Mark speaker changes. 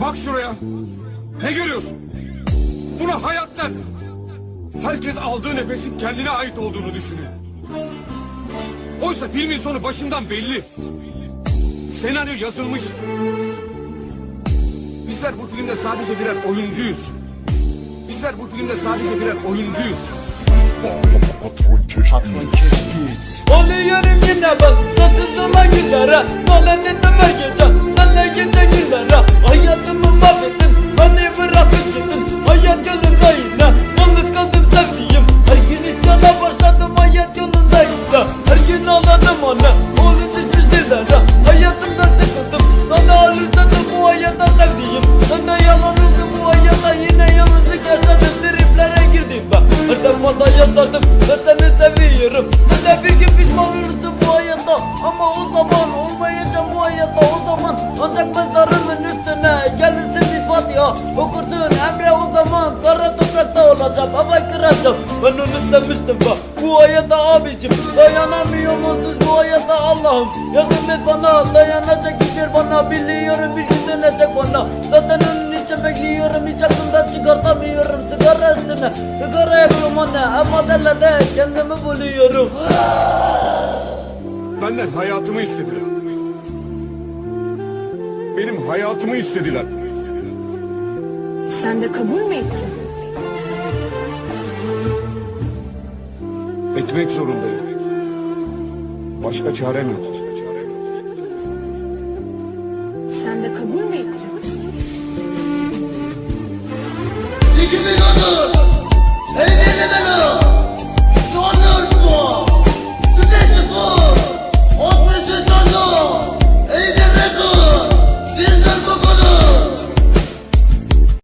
Speaker 1: Bak şuraya. Ne görüyorsun? Buna hayat derler. Herkes aldığı nefesin kendine ait olduğunu düşünüyor. Oysa filmin sonu başından belli. Senaryo yazılmış. Bizler bu filmde sadece birer oyuncuyuz. Bizler bu filmde sadece birer oyuncuyuz.
Speaker 2: Patron keş
Speaker 3: Oluyorum yine ben Satızıma günlere Dolandım her gece Sen de bir gün pişman olursun bu hayatta. Ama o zaman olmayacağım bu hayatta. O zaman ancak mezarımın üstüne Gelirsin bir Fatiha. Okursun Emre o zaman Kara toprakta olacağım. Havayı kıracağım. Ben onu sevmiştim bak Bu hayata abicim. Dayanamıyorum onsuz bu hayata Allah'ım. Yardım et bana. Dayanacak güç bana. Biliyorum bir gün dönecek bana. Zaten onun için bekliyorum. Hiç aklımdan çıkartamıyorum Üstüne Sigara yakıyorum anne Ama derlerde kendimi buluyorum
Speaker 1: Benden hayatımı istediler. Benim hayatımı istediler.
Speaker 4: Sen de kabul mü ettin?
Speaker 1: Etmek zorundayım. Başka çarem yok.
Speaker 4: Sen de kabul mü ettin?
Speaker 3: İkimiz